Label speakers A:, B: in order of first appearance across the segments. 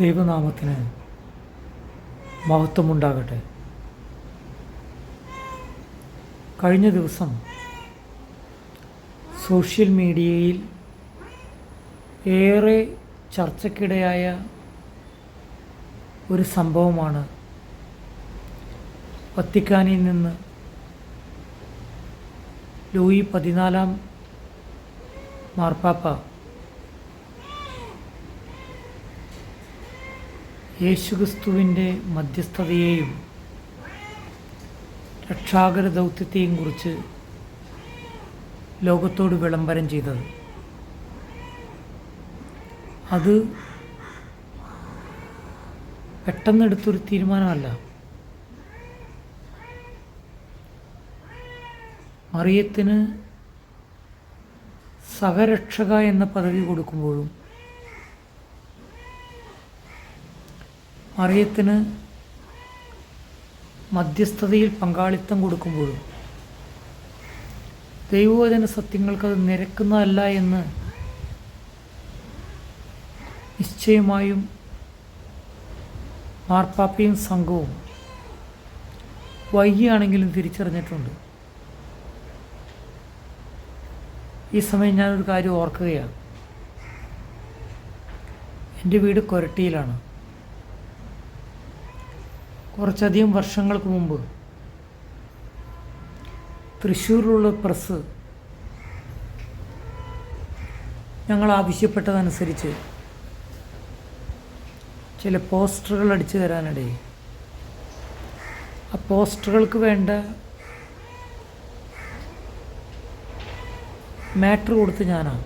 A: ദൈവനാമത്തിന് മഹത്വമുണ്ടാകട്ടെ. കഴിഞ്ഞ ദിവസം സോഷ്യൽ മീഡിയയിൽ ഏറെ ചർച്ചയ്ക്കിടയായ ഒരു സംഭവമാണ് വത്തിക്കാനിൽ നിന്ന് ലൂയി പതിനാലാം മാർപ്പാപ്പ യേശുക്രിസ്തുവിന്റെ മധ്യസ്ഥതയെയും രക്ഷാകര ദൗത്യത്തെയും കുറിച്ച് ലോകത്തോട് വിളംബരം ചെയ്തത്. അത് പെട്ടെന്നെടുത്തൊരു തീരുമാനമല്ല. മറിയത്തിന് സഹരക്ഷക എന്ന പദവി കൊടുക്കുമ്പോഴും മറിയത്തിന് മധ്യസ്ഥതയിൽ പങ്കാളിത്തം കൊടുക്കുമ്പോഴും ദൈവവചന സത്യങ്ങൾക്കത് നിരക്കുന്നതല്ല എന്ന് നിശ്ചയമായും മാർപ്പാപ്പയും സംഘവും വൈകിയാണെങ്കിലും തിരിച്ചറിഞ്ഞിട്ടുണ്ട്. ഈ സമയം ഞാനൊരു കാര്യം ഓർക്കുകയാണ്. എന്റെ വീട് കൊരട്ടിയിലാണ്. കുറച്ചധികം വർഷങ്ങൾക്ക് മുമ്പ് തൃശ്ശൂരിലുള്ള പ്രസ് ഞങ്ങൾ ആവശ്യപ്പെട്ടതനുസരിച്ച് ചില പോസ്റ്ററുകൾ അടിച്ചു തരാനിടയിൽ ആ പോസ്റ്ററുകൾക്ക് വേണ്ട മാറ്റർ കൊടുത്ത് ഞാനാണ്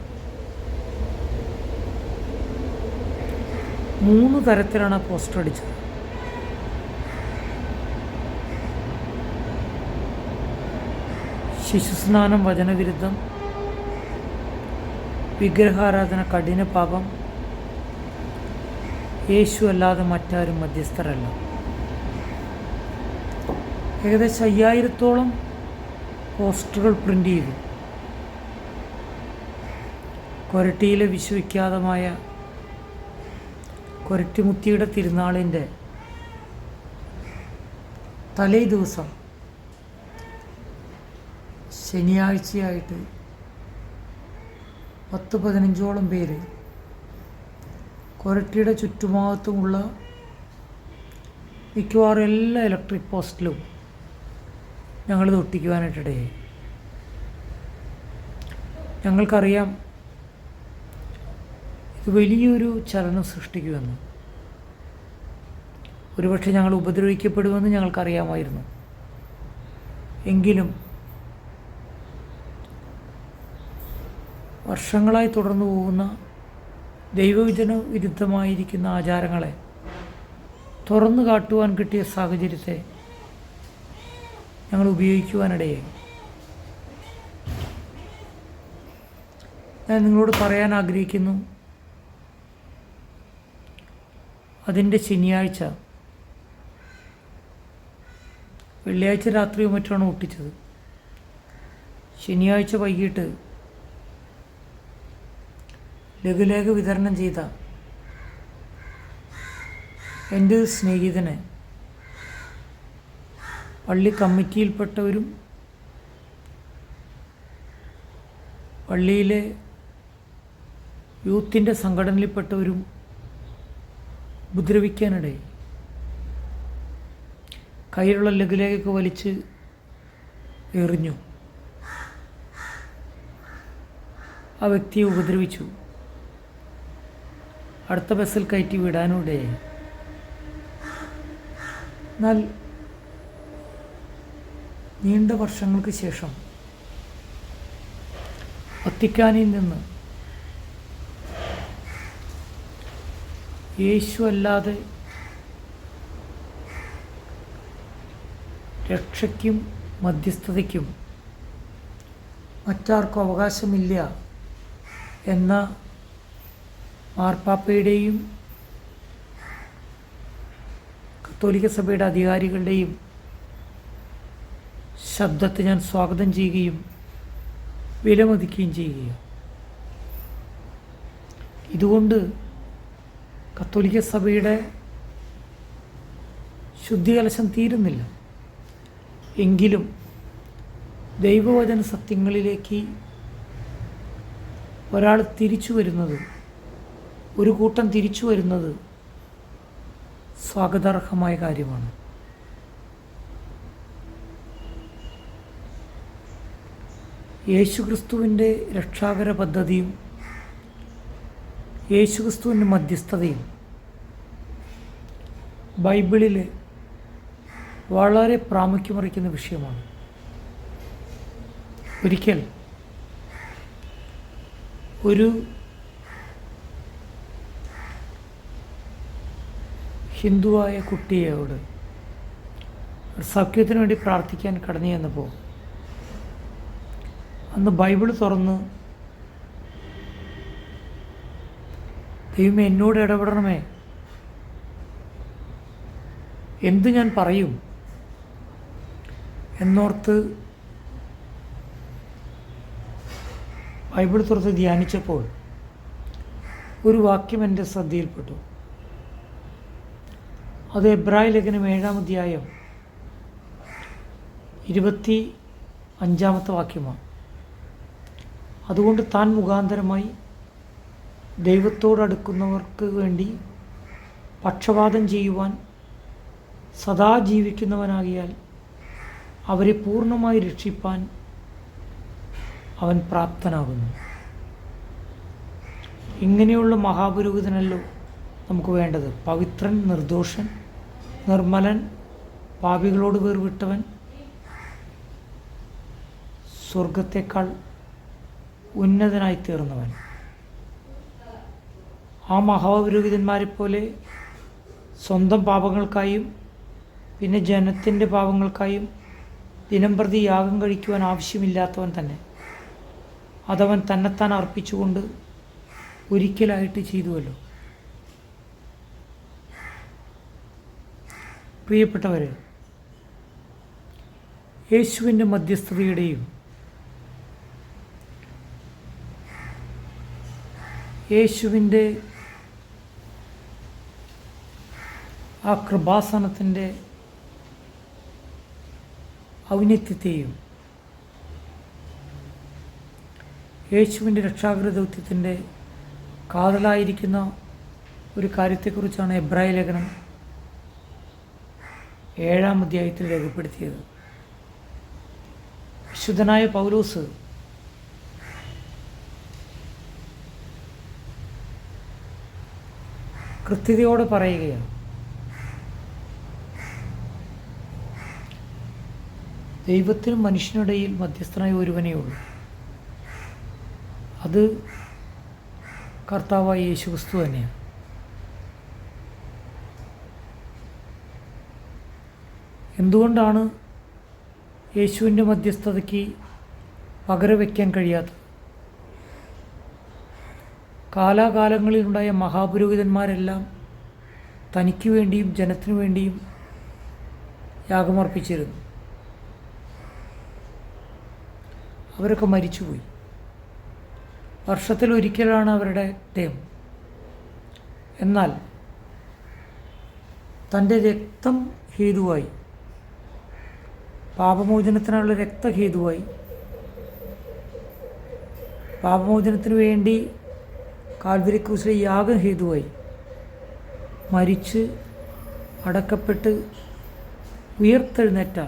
A: മൂന്ന് തരത്തിലാണ് പോസ്റ്റർ അടിച്ചത്. ശിശുസ്നാനം വചനവിരുദ്ധം വിഗ്രഹാരാധന കഠിന പാപം. യേശു അല്ലാതെ മറ്റാരും മധ്യസ്ഥരല്ല. ഏകദേശം അയ്യായിരത്തോളം പോസ്റ്ററുകൾ പ്രിന്റ് ചെയ്തു. കൊരട്ടിയിലെ വിശ്വവിഖ്യാതമായ കൊരട്ടിമുത്തിയുടെ തിരുനാളിന്റെ തലേ ദിവസം ശനിയാഴ്ചയായിട്ട് പത്ത് പതിനഞ്ചോളം പേര് കൊരട്ടിയുടെ ചുറ്റുഭാഗത്തുമുള്ള മിക്കവാറും എല്ലാ ഇലക്ട്രിക് പോസ്റ്റിലും ഞങ്ങളിത് ഒട്ടിക്കുവാനായിട്ടിടയായി ഞങ്ങൾക്കറിയാം ഇത് വലിയൊരു ചലനം സൃഷ്ടിക്കുമെന്ന്. ഒരുപക്ഷെ ഞങ്ങൾ ഉപദ്രവിക്കപ്പെടുമെന്ന് ഞങ്ങൾക്കറിയാമായിരുന്നു. എങ്കിലും വർഷങ്ങളായി തുടർന്നു പോകുന്ന ദൈവവിജന വിരുദ്ധമായിരിക്കുന്ന ആചാരങ്ങളെ തുറന്നു കാട്ടുവാൻ കിട്ടിയ സാഹചര്യത്തെ ഞങ്ങൾ ഉപയോഗിക്കുവാനിടയായി. ഞാൻ നിങ്ങളോട് പറയാൻ ആഗ്രഹിക്കുന്നു. അതിന്റെ ശനിയാഴ്ച വെള്ളിയാഴ്ച രാത്രിയോ മറ്റാണ് ഒട്ടിച്ചത്. ശനിയാഴ്ച വൈകിട്ട് ലഘുലേഖ വിതരണം ചെയ്ത എന്റെ സ്നേഹിതനെ പള്ളി കമ്മിറ്റിയിൽപ്പെട്ടവരും പള്ളിയിലെ യൂത്തിന്റെ സംഘടനയിൽപ്പെട്ടവരും ഉപദ്രവിക്കാനിടയിൽ കയ്യിലുള്ള ലഘുലേഖയൊക്കെ വലിച്ച് എറിഞ്ഞു. ആ വ്യക്തിയെ ഉപദ്രവിച്ചു. അടുത്ത ബസ്സിൽ കയറ്റി വിടാനൂടെ? എന്നാൽ നീണ്ട വർഷങ്ങൾക്ക് ശേഷം വത്തിക്കാനിൽ നിന്ന് യേശു അല്ലാതെ രക്ഷയ്ക്കും മധ്യസ്ഥതയ്ക്കും മറ്റാർക്കും അവകാശമില്ല എന്ന മാർപ്പാപ്പയുടെയും കത്തോലിക്ക സഭയുടെ അധികാരികളുടെയും ശബ്ദത്തെ ഞാൻ സ്വാഗതം ചെയ്യുകയും വിലമതിക്കുകയും ചെയ്യുകയാണ്. ഇതുകൊണ്ട് കത്തോലിക്ക സഭയുടെ ശുദ്ധികലശം തീരുന്നില്ല. എങ്കിലും ദൈവവചന സത്യങ്ങളിലേക്ക് ഒരാൾ തിരിച്ചു വരുന്നത് ഒരു കൂട്ടം തിരിച്ചു വരുന്നത് സ്വാഗതാർഹമായ കാര്യമാണ്. യേശുക്രിസ്തുവിന്റെ രക്ഷാകര പദ്ധതിയും യേശുക്രിസ്തുവിന്റെ മധ്യസ്ഥതയും ബൈബിളിൽ വളരെ പ്രാമുഖ്യമറിക്കുന്ന വിഷയമാണ്. ഒരിക്കൽ ഒരു ഹിന്ദുവായ കുട്ടിയോട് സൗഖ്യത്തിന് വേണ്ടി പ്രാർത്ഥിക്കാൻ കടന്നു ചെന്നപ്പോൾ അന്ന് ബൈബിൾ തുറന്ന് ദൈവമേ എന്നോട് ഇടപെടണമേ. എന്ത് ഞാൻ പറയും എന്നോർത്ത് ബൈബിൾ തുറത്ത് ധ്യാനിച്ചപ്പോൾ ഒരു വാക്യം എന്റെ ശ്രദ്ധയിൽപ്പെട്ടു. അത് എബ്രായ ലേഖനം ഏഴാം അധ്യായം ഇരുപത്തി അഞ്ചാമത്തെ വാക്യമാണ്. അതുകൊണ്ട് താൻ മുഖാന്തരമായി ദൈവത്തോടടുക്കുന്നവർക്ക് വേണ്ടി പക്ഷപാതം ചെയ്യുവാൻ സദാ ജീവിക്കുന്നവനാകിയാൽ അവരെ പൂർണമായി രക്ഷിപ്പാൻ അവൻ പ്രാപ്തനാകുന്നു. ഇങ്ങനെയുള്ള മഹാപുരോഹിതനല്ലോ നമുക്ക് വേണ്ടത്. പവിത്രൻ നിർദോഷൻ നിർമ്മലൻ പാപികളോട് വേർവിട്ടവൻ സ്വർഗത്തേക്കാൾ ഉന്നതനായി തീർന്നവൻ. ആ മഹാപുരോഹിതന്മാരെ പോലെ സ്വന്തം പാപങ്ങൾക്കായും പിന്നെ ജനത്തിന്റെ പാപങ്ങൾക്കായും ദിനം പ്രതി യാഗം കഴിക്കുവാൻ ആവശ്യമില്ലാത്തവൻ തന്നെ. അതവൻ തന്നെത്താൻ അർപ്പിച്ചുകൊണ്ട് ഒരിക്കലായിട്ട് ചെയ്തുവല്ലോ. പ്രിയപ്പെട്ടവരെ യേശുവിന്റെ മധ്യസ്ഥതയുടെയും യേശുവിന്റെ ആ കൃപാസനത്തിന്റെ ഔന്നത്യത്തെയും യേശുവിന്റെ രക്ഷാകൃത ദൗത്യത്തിന്റെ കാതലായിരിക്കുന്ന ഒരു കാര്യത്തെക്കുറിച്ചാണ് എബ്രായ ലേഖനം ഏഴാം അധ്യായത്തിൽ രേഖപ്പെടുത്തിയത്. വിശുദ്ധനായ പൗലോസ് കൃത്യതയോടെ പറയുകയാണ്. ദൈവത്തിനും മനുഷ്യനിടയിൽ മധ്യസ്ഥനായ ഒരുവനേ ഉള്ളൂ. അത് കർത്താവായ യേശു ക്രിസ്തു തന്നെയാണ്. എന്തുകൊണ്ടാണ് യേശുവിന്റെ മധ്യസ്ഥതയ്ക്ക് പകരം വയ്ക്കാൻ കഴിയാത്തത്? കാലാകാലങ്ങളിലുണ്ടായ മഹാപുരോഹിതന്മാരെല്ലാം തനിക്ക് വേണ്ടിയും ജനത്തിനു വേണ്ടിയും യാഗമർപ്പിച്ചിരുന്നു. അവരൊക്കെ മരിച്ചുപോയി. വർഷത്തിൽ ഒരിക്കലാണ് അവരുടെ ടേം എന്നാൽ തന്റെ രക്തം ഹേതുവായി. പാപമോചനത്തിനുള്ള രക്തഹേതുവായി. പാപമോചനത്തിന് വേണ്ടി കാൽവരി ക്രൂസിലെ യാഗം ഹേതുവായി മരിച്ച് അടക്കപ്പെട്ട് ഉയർത്തെഴുന്നേറ്റ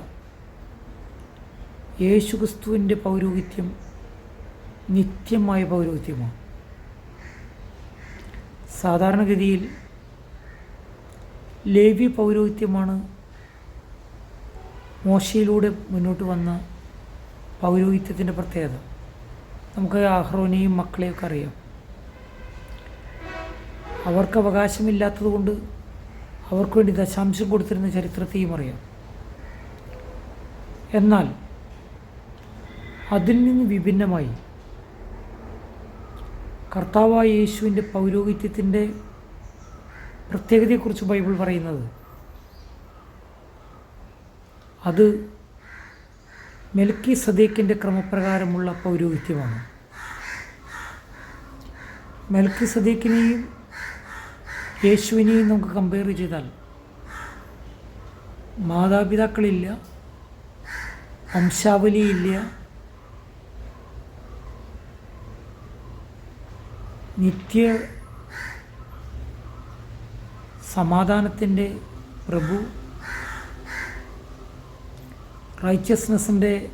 A: യേശുക്രിസ്തുവിന്റെ പൗരോഹിത്യം നിത്യമായ പൗരോഹിത്യമാണ്. സാധാരണഗതിയിൽ ലേവി പൗരോഹിത്യമാണ് മോശയിലൂടെ മുന്നോട്ട് വന്ന പൗരോഹിത്യത്തിന്റെ പ്രത്യേകത. നമുക്ക് അഹ്റോനെയും മക്കളെയൊക്കെ അറിയാം. അവർക്ക് അവകാശമില്ലാത്തതുകൊണ്ട് അവർക്ക് വേണ്ടി ദശാംശം കൊടുത്തിരുന്ന ചരിത്രത്തെയും അറിയാം. എന്നാൽ അതിൽ നിന്ന് വിഭിന്നമായി കർത്താവായ യേശുവിന്റെ പൗരോഹിത്യത്തിന്റെ പ്രത്യേകതയെക്കുറിച്ച് ബൈബിൾ പറയുന്നത് അത് മെൽക്കി സദീഖിന്റെ ക്രമപ്രകാരമുള്ള പൗരോഹിത്യമാണ്. മെൽക്കി സദീഖിനെയും യേശുവിനെയും നമുക്ക് കമ്പയർ ചെയ്താൽ മാതാപിതാക്കളില്ല വംശാവലിയില്ല നിത്യ സമാധാനത്തിന്റെ പ്രഭു റൈച്ചസ്നെസ്സിന്റെ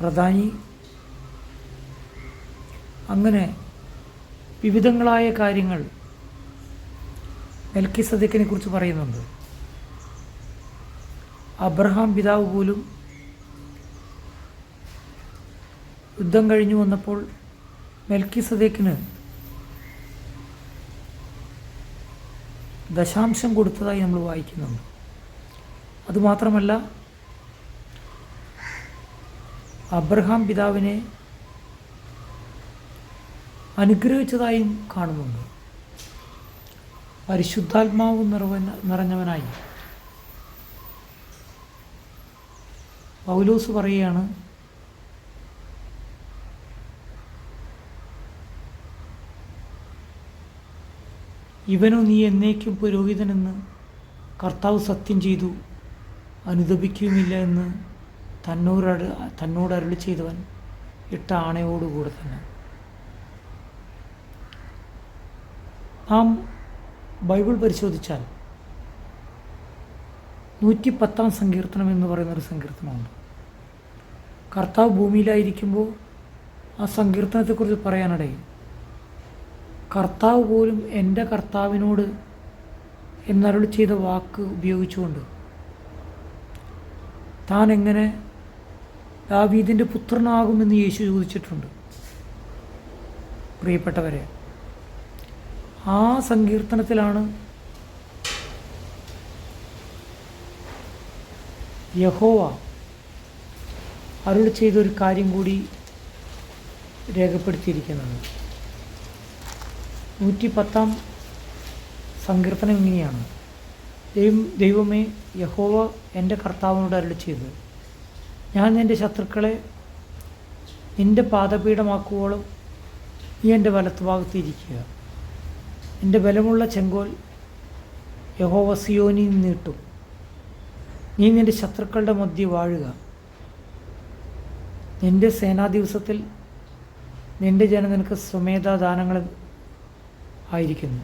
A: പ്രധാനി. അങ്ങനെ വിവിധങ്ങളായ കാര്യങ്ങൾ മെൽക്കി സദക്കിനെ കുറിച്ച് പറയുന്നുണ്ട്. അബ്രഹാം പിതാവ് പോലും യുദ്ധം കഴിഞ്ഞു വന്നപ്പോൾ മെൽക്കി സദേക്കിന് ദശാംശം കൊടുത്തതായി നമ്മൾ വായിക്കുന്നുണ്ട്. അതുമാത്രമല്ല അബ്രഹാം പിതാവിനെ അനുഗ്രഹിച്ചതായും കാണുന്നുണ്ട്. പരിശുദ്ധാത്മാവ് നിറവന നിറഞ്ഞവനായി. പൗലോസ് പറയുകയാണ് ഇവനു നീ എന്നേക്കും പുരോഹിതനെന്ന് കർത്താവ് സത്യം ചെയ്തു അനുദപിക്കുകയുമില്ല എന്ന് തന്നോട് തന്നോട് അരുളി ചെയ്തവൻ ഇട്ട ആണയോടുകൂടെ തന്നെ. നാം ബൈബിൾ പരിശോധിച്ചാൽ നൂറ്റി പത്താം സങ്കീർത്തനം എന്ന് പറയുന്നൊരു സങ്കീർത്തനമുണ്ട്. കർത്താവ് ഭൂമിയിലായിരിക്കുമ്പോൾ ആ സങ്കീർത്തനത്തെക്കുറിച്ച് പറയാനിടയിൽ കർത്താവ് പോലും എന്റെ കർത്താവിനോട് എന്നരുളി ചെയ്ത വാക്ക് ഉപയോഗിച്ചുകൊണ്ട് താൻ എങ്ങനെ ദാവീദിന്റെ പുത്രനാകുമെന്ന് യേശു ചോദിച്ചിട്ടുണ്ട്. പ്രിയപ്പെട്ടവരെ ആ സങ്കീർത്തനത്തിലാണ് യഹോവ അരുളി ചെയ്തൊരു കാര്യം കൂടി രേഖപ്പെടുത്തിയിരിക്കുന്നത്. നൂറ്റി പത്താം സങ്കീർത്തനം ഇങ്ങനെയാണ്. ദൈവം ദൈവമേ യഹോവ എന്റെ കർത്താവിനോട് അരുളി ചെയ്ത്. ഞാൻ എന്റെ ശത്രുക്കളെ നിന്റെ പാദപീഠമാക്കുവോളം നീ എന്റെ വലത്തുഭാഗത്തിരിക്കുക എന്റെ ബലമുള്ള ചെങ്കോൽ യഹോവ സിയോനി നീട്ടും. നീ നിന്റെ ശത്രുക്കളുടെ മധ്യ വാഴുക. നിന്റെ സേനാ ദിവസത്തിൽ നിന്റെ ജനം നിനക്ക് സ്വമേധാ ദാനങ്ങൾ ആയിരിക്കുന്നു.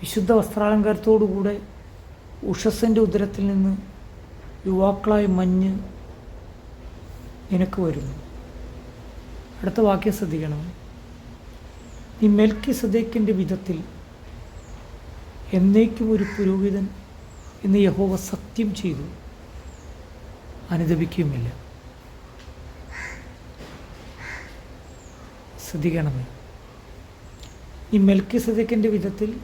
A: വിശുദ്ധ വസ്ത്രാലങ്കാരത്തോടുകൂടെ ഉഷസ്സിന്റെ ഉദരത്തിൽ നിന്ന് യുവാക്കളായ മഞ്ഞ് നിനക്ക് വരുന്നു. അടുത്ത വാക്യം ശ്രദ്ധിക്കണം. നീ മെൽക്കി സദേക്കിന്റെ വിധത്തിൽ എന്നേക്കും ഒരു പുരോഹിതൻ എന്ന് യഹോവ സത്യം ചെയ്തു. അനുദപിക്കുകയുമില്ല. ശ്രദ്ധിക്കണമേ. ഈ മെൽക്കി സദക്കിന്റെ വിധത്തിൽ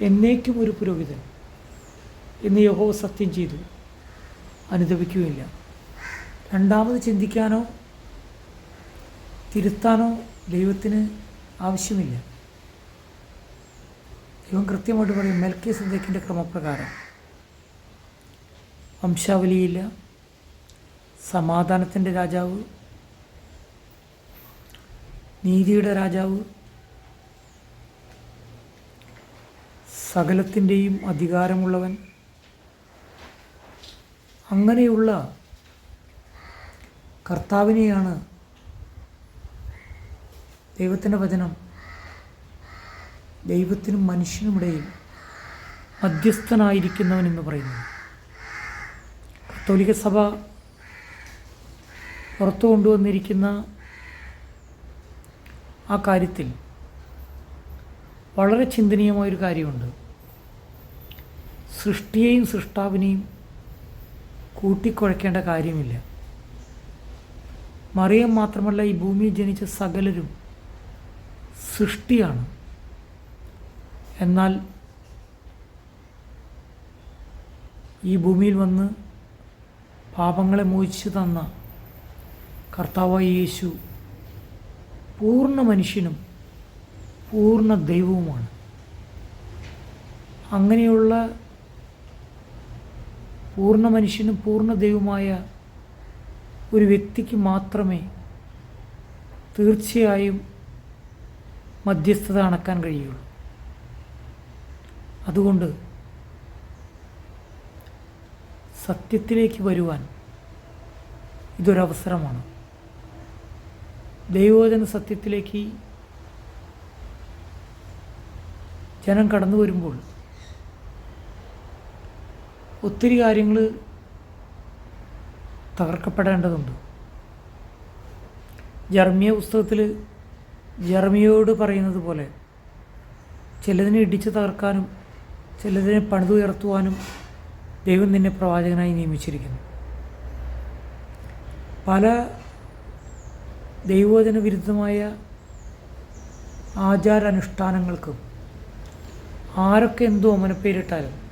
A: എന്നേക്കും ഒരു പുരോഹിതൻ എന്ന് യഹോ സത്യം ചെയ്തു. അനുദപിക്കുകയില്ല. രണ്ടാമത് ചിന്തിക്കാനോ തിരുത്താനോ ദൈവത്തിന് ആവശ്യമില്ല. ദൈവം കൃത്യമായിട്ട് പറയും മെൽക്കി സദക്കിന്റെ ക്രമപ്രകാരം. വംശാവലിയില്ല. സമാധാനത്തിന്റെ രാജാവ്. നീതിയുടെ രാജാവ്. സകലത്തിന്റെയും അധികാരമുള്ളവൻ. അങ്ങനെയുള്ള കർത്താവിനെയാണ് ദൈവത്തിന്റെ വചനം ദൈവത്തിനും മനുഷ്യനുമിടയിൽ മധ്യസ്ഥനായിരിക്കുന്നവൻ എന്ന് പറയുന്നു കത്തോലിക സഭ പുറത്തു കൊണ്ടുവന്നിരിക്കുന്ന ആ കാര്യത്തിൽ വളരെ ചിന്തനീയമായൊരു കാര്യമുണ്ട്. സൃഷ്ടിയെയും സൃഷ്ടാവിനെയും കൂട്ടിക്കുഴയ്ക്കേണ്ട കാര്യമില്ല. മറിയം മാത്രമല്ല ഈ ഭൂമിയിൽ ജനിച്ച സകലരും സൃഷ്ടിയാണ്. എന്നാൽ ഈ ഭൂമിയിൽ വന്ന് പാപങ്ങളെ മോചിച്ചു തന്ന കർത്താവായ യേശു പൂർണ മനുഷ്യനും പൂർണ ദൈവവുമാണ്. അങ്ങനെയുള്ള പൂർണ മനുഷ്യനും പൂർണ ദൈവമായ ഒരു വ്യക്തിക്ക് മാത്രമേ തീർച്ചയായും മധ്യസ്ഥത അണക്കാൻ കഴിയുള്ളൂ. അതുകൊണ്ട് സത്യത്തിലേക്ക് വരുവാൻ ഇതൊരവസരമാണ്. ദൈവോധന സത്യത്തിലേക്ക് ജനം കടന്നു വരുമ്പോൾ ഒത്തിരി കാര്യങ്ങൾ തകർക്കപ്പെടേണ്ടതുണ്ട്. ജർമ്മിയ പുസ്തകത്തിൽ ജർമ്മിയോട് പറയുന്നത് പോലെ ചിലതിനെ ഇടിച്ചു തകർക്കാനും ചിലതിനെ പണിതുയർത്തുവാനും ദൈവം നിന്നെ പ്രവാചകനായി നിയമിച്ചിരിക്കുന്നു. പല ദൈവവചന വിരുദ്ധമായ ആചാരാനുഷ്ഠാനങ്ങൾക്കും ആരൊക്കെ എന്തോ അമനപ്പേരിട്ടാലും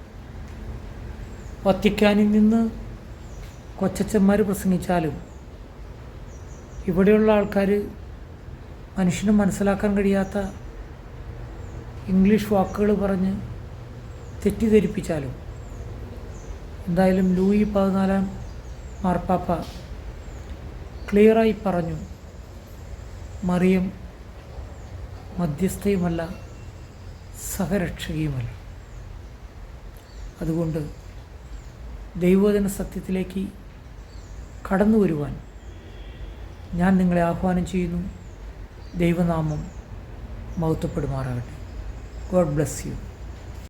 A: വത്തിക്കാനിൽ നിന്ന് കൊച്ചച്ചന്മാർ പ്രസംഗിച്ചാലും ഇവിടെയുള്ള ആൾക്കാർ മനുഷ്യന് മനസ്സിലാക്കാൻ കഴിയാത്ത ഇംഗ്ലീഷ് വാക്കുകൾ പറഞ്ഞ് തെറ്റിദ്ധരിപ്പിച്ചാലും എന്തായാലും ലൂയി പതിനാലാം മാർപ്പാപ്പ ക്ലിയറായി പറഞ്ഞു മറിയം മധ്യസ്ഥയുമല്ല സഹരക്ഷകയുമല്ല. അതുകൊണ്ട് ദൈവവചന സത്യത്തിലേക്ക് കടന്നു വരുവാൻ ഞാൻ നിങ്ങളെ ആഹ്വാനം ചെയ്യുന്നു. ദൈവനാമം മഹത്വപ്പെടുമാറാകട്ടെ. God bless you.